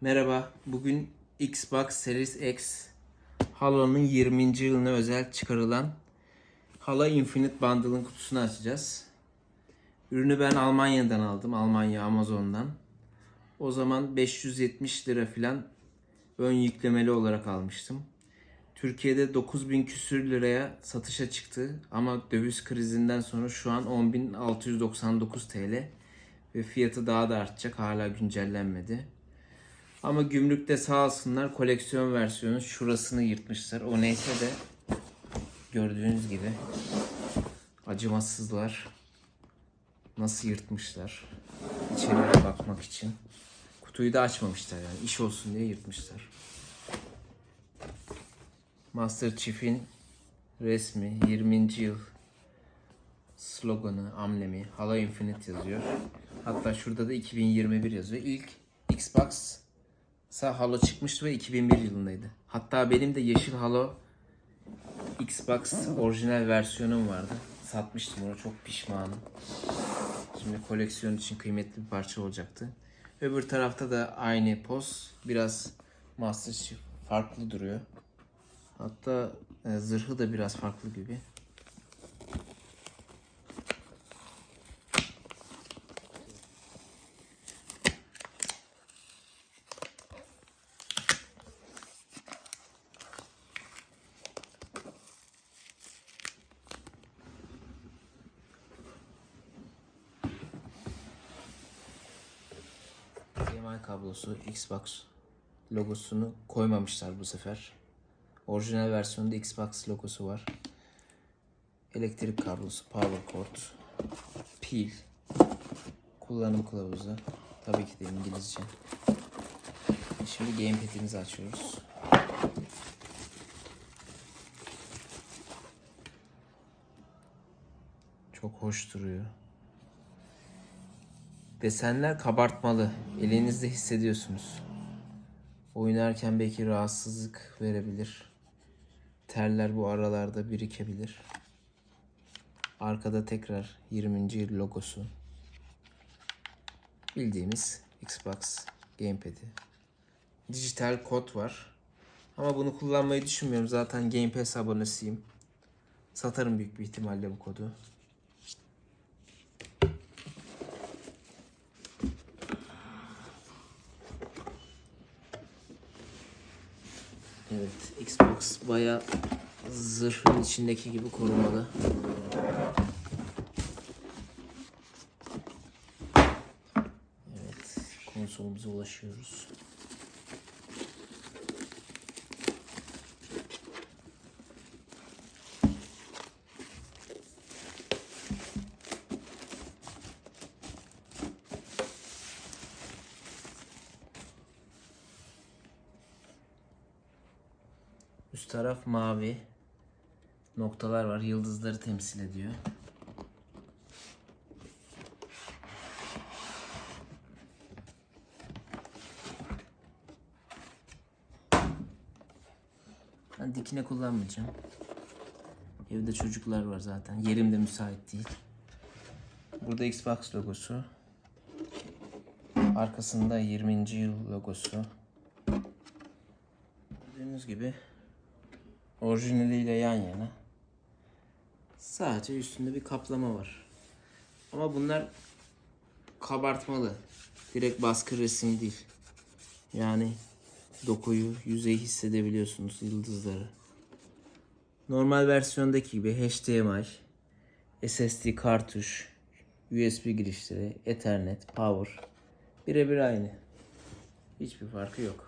Merhaba, bugün Xbox Series X Halo'nun 20. yılına özel çıkarılan Halo Infinite Bundle'ın kutusunu açacağız. Ürünü ben Almanya'dan aldım, Almanya Amazon'dan. O zaman 570 lira falan ön yüklemeli olarak almıştım. Türkiye'de 9000 küsür liraya satışa çıktı ama döviz krizinden sonra şu an 10.699 TL ve fiyatı daha da artacak hala güncellenmedi. Ama gümrükte sağ olsunlar koleksiyon versiyonu şurasını yırtmışlar. O neyse de gördüğünüz gibi acımasızlar. Nasıl yırtmışlar. İçeriye bakmak için. Kutuyu da açmamışlar yani. iş olsun diye yırtmışlar. Master Chief'in resmi 20. yıl sloganı, amblemi Halo Infinite yazıyor. Hatta şurada da 2021 yazıyor. İlk Xbox Sa Halo çıkmıştı ve 2001 yılındaydı. Hatta benim de yeşil Halo Xbox orijinal versiyonum vardı. Satmıştım onu çok pişmanım. Şimdi koleksiyon için kıymetli bir parça olacaktı. Öbür tarafta da aynı poz. Biraz Master Chief farklı duruyor. Hatta e, zırhı da biraz farklı gibi. Kablosu Xbox logosunu koymamışlar bu sefer. Orijinal versiyonda Xbox logosu var. Elektrik kablosu, power cord, pil, kullanım kılavuzu. Tabii ki de İngilizce. Şimdi gamepad'imizi açıyoruz. Çok hoş duruyor. Desenler kabartmalı. Elinizde hissediyorsunuz. Oynarken belki rahatsızlık verebilir. Terler bu aralarda birikebilir. Arkada tekrar 20. yıl logosu. Bildiğimiz Xbox Gamepad'i. Dijital kod var. Ama bunu kullanmayı düşünmüyorum. Zaten Game Pass abonesiyim. Satarım büyük bir ihtimalle bu kodu. Evet, Xbox baya zırhın içindeki gibi korumalı. Evet, konsolumuza ulaşıyoruz. Üst taraf mavi. Noktalar var. Yıldızları temsil ediyor. Ben dikine kullanmayacağım. Evde çocuklar var zaten. Yerim de müsait değil. Burada Xbox logosu. Arkasında 20. yıl logosu. Gördüğünüz gibi orijinaliyle yan yana. Sadece üstünde bir kaplama var. Ama bunlar kabartmalı. Direkt baskı resim değil. Yani dokuyu, yüzeyi hissedebiliyorsunuz yıldızları. Normal versiyondaki gibi HDMI, SSD kartuş, USB girişleri, Ethernet, power birebir aynı. Hiçbir farkı yok.